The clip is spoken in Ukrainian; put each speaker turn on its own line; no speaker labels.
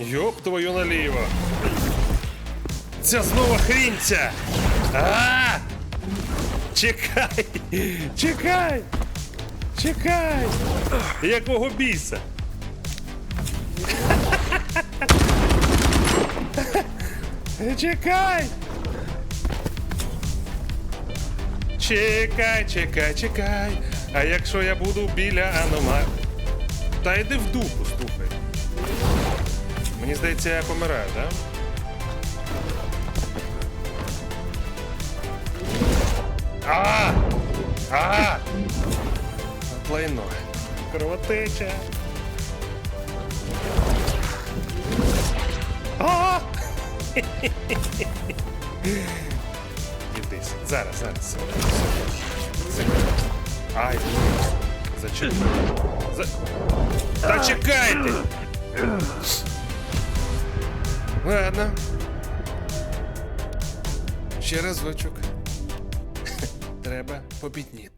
Йоп твою наліво. Ця знову хрінця. А! Чекай! Чекай! Чекай! Якого біса? Чекай! Чекай, чекай, чекай. А якщо я буду біля аномалії? Та йди в дупу, слухай. Мені здається, я помираю, так? Да? А! А! Лайно. Кровотеча. А! Іди. сюди. Зараз, зараз. Ай, зачекай. За... Та чекайте! Ладно. Ще разочок. Треба побідніти.